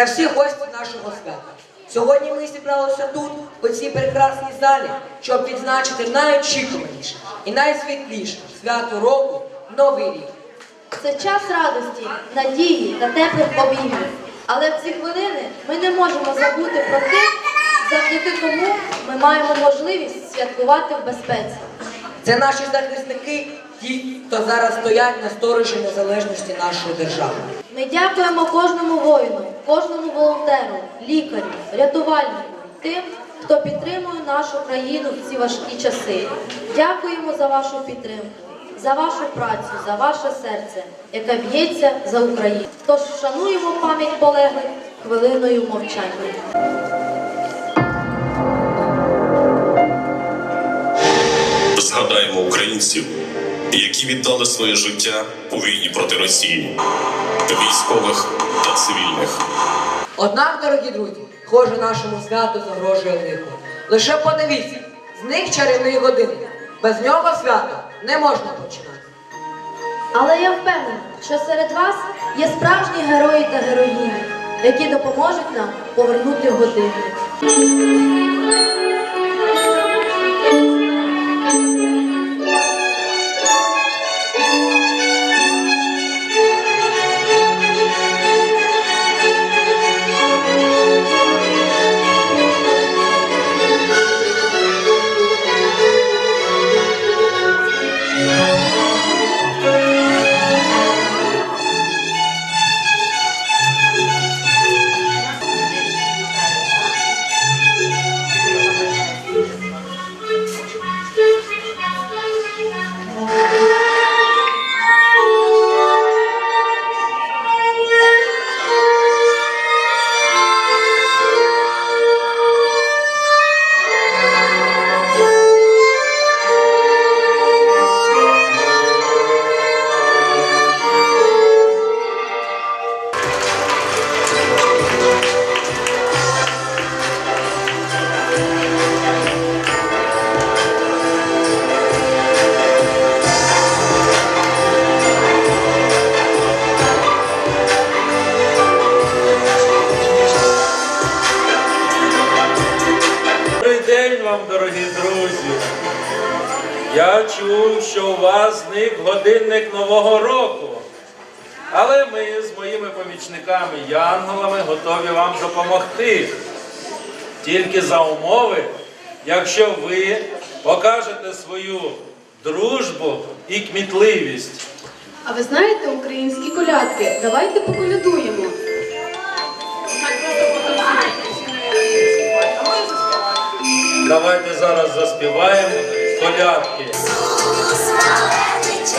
та всі гості нашого свята. Сьогодні ми зібралися тут, у цій прекрасній залі, щоб відзначити найочікуваніше і найсвітліше свято року Новий рік. Це час радості, надії та теплих обіймів. Але в ці хвилини ми не можемо забути про тих, завдяки кому ми маємо можливість святкувати в безпеці. Це наші захисники, ті, хто зараз стоять на сторожі незалежності нашої держави. Ми дякуємо кожному воїну, кожному волонтеру, лікарю, рятувальнику, тим, хто підтримує нашу країну в ці важкі часи. Дякуємо за вашу підтримку, за вашу працю, за ваше серце, яке б'ється за Україну. Тож вшануємо пам'ять полеглих хвилиною мовчання. Згадаємо українців, які віддали своє життя у війні проти Росії, військових та цивільних. Однак, дорогі друзі, схоже, нашому святу загрожує лихо. Лише подивіться, зник чарівний годинник. Без нього свято не можна починати. Але я впевнена, що серед вас є справжні герої та героїні, які допоможуть нам повернути годинник. День вам, дорогі друзі. Я чув, що у вас зник годинник Нового року. Але ми з моїми помічниками янголами готові вам допомогти. Тільки за умови, якщо ви покажете свою дружбу і кмітливість. А ви знаєте українські колядки? Давайте поколядуємо. Давайте зараз заспіваємо колядки. Благословить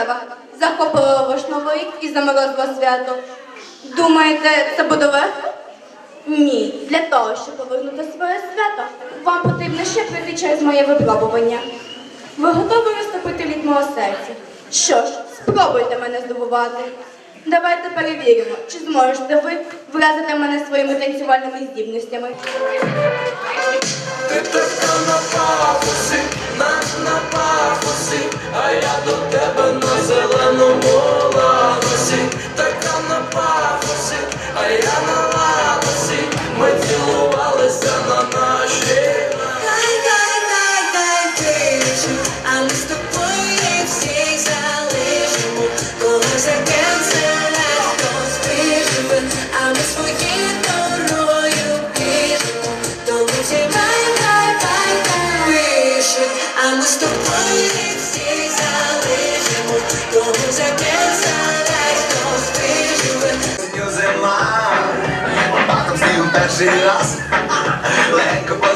деревах, захопили вишновий і заморозило свято. Думаєте, це буде легко? Ні. Для того, щоб повернути своє свято, вам потрібно ще пройти через моє випробування. Ви готові розтопити лід мого серця? Що ж, спробуйте мене здобувати. Давайте перевіримо, чи зможете ви вразити мене своїми танцювальними здібностями. Ти така на паузі, на, на лавусі, а я до тебе на зеленому лавусі, така на пафосі, а я на Let go.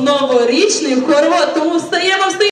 новорічний хорват, тому встаємо, встаємо.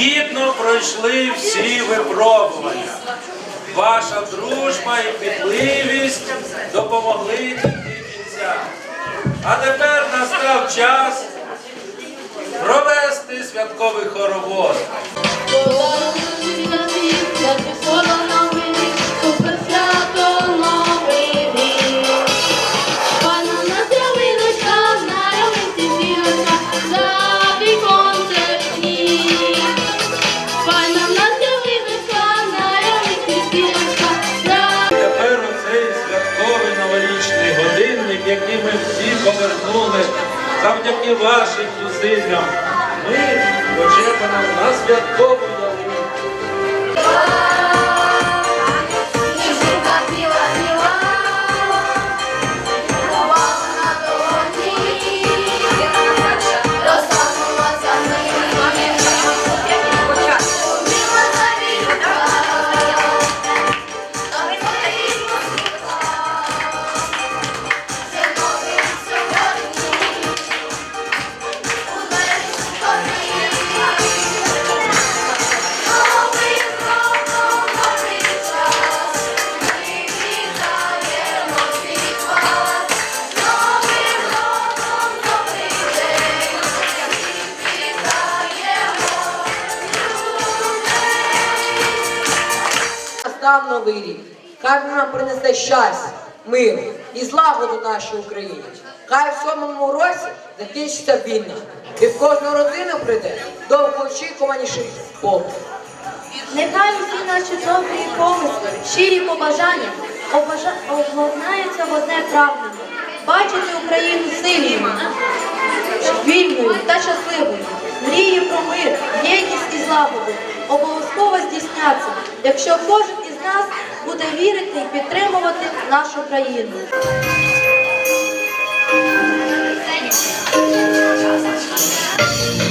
гідно пройшли всі випробування. Ваша дружба і підливість допомогли дійти кінця. А тепер настав час провести святковий хоровод. Перемогнули. Завдяки вашим зусиллям ми очікуємо на святкову принесе щастя, мир і злагоду нашій Україні. Хай в цьому році закінчиться війна. І в кожну родину прийде довгоочікуваніший спокій. Нехай усі наші добрі помисли, щирі побажання обажа... об'єднаються в одне прагнення. Бачити Україну сильною, вільною та щасливою. Мрії про мир, єдність і злагоду обов'язково здійсняться, якщо кожен нас буде вірити і підтримувати нашу країну. Білий,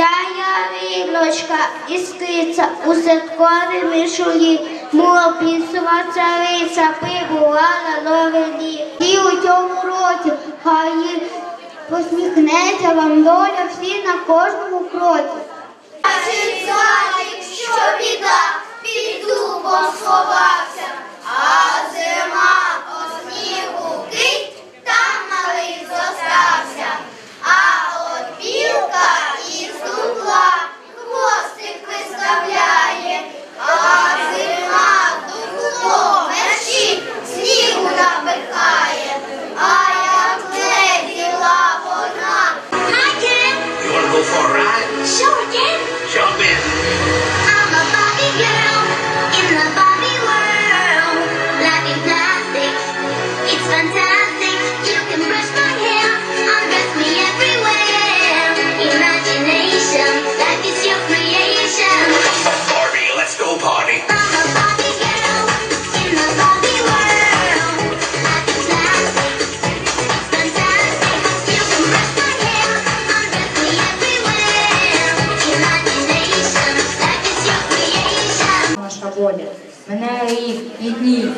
рік. Вся явілочка іскриться у святкові мишулі, мова пісова цариця прибувала новий рік. І у цьому році хай посміхнеться вам доля всі на кожному кроці. Що біда, під дубом сховався, а зима по снігу кить, там малий зостався. Виставляє,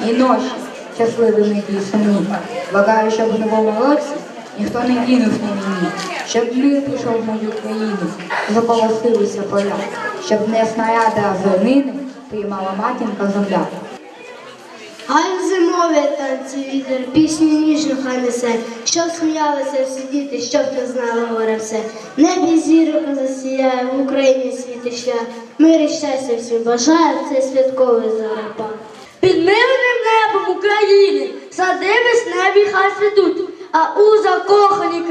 і ночі щасливими і самі. Благаю, щоб в новому році ніхто не кинув на війні, щоб мир прийшов в мою країну, заполосилися поля, щоб не снаряда з мини приймала матінка земля. Хай зимові танці вітер, пісню ніжну хай несе, щоб сміялися всі діти, щоб не знали горе все. Небі зірка засіяє, в Україні світи шлях. Мир і щастя всім бажає в цей святковий зарепак. Мирним небом України сади весневі хай цвітуть, а у закохані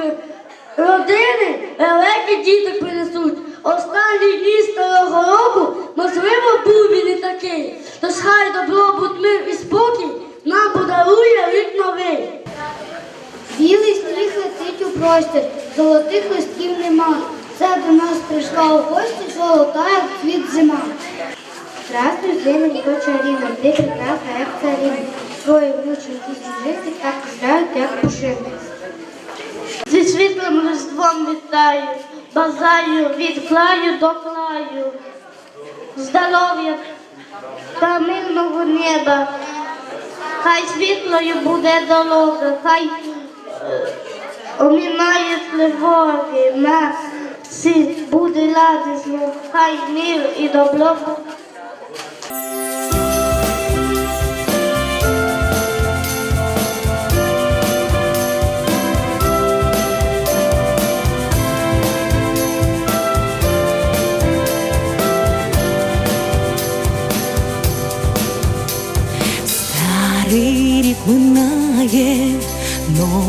родини великі діток принесуть. Останні дні старого року, можливо, був він і такий. Тож хай добробут, мир і спокій нам подарує рік новий. Білий сніг летить у простір, золотих листків нема. Це до нас прийшла у гості золота, як цвіт зима. Здравствуй, зименько чарівна, ти прекрасна, як царівна. Твої внученькі сніжинки так гуляють, як пушинки. Зі світлим різдвом вітаю, бажаю від краю до краю. Здоров'я та неба. Хай світлою буде дорога, хай оминає тривоги, на всі буде радісно, хай мир і добро.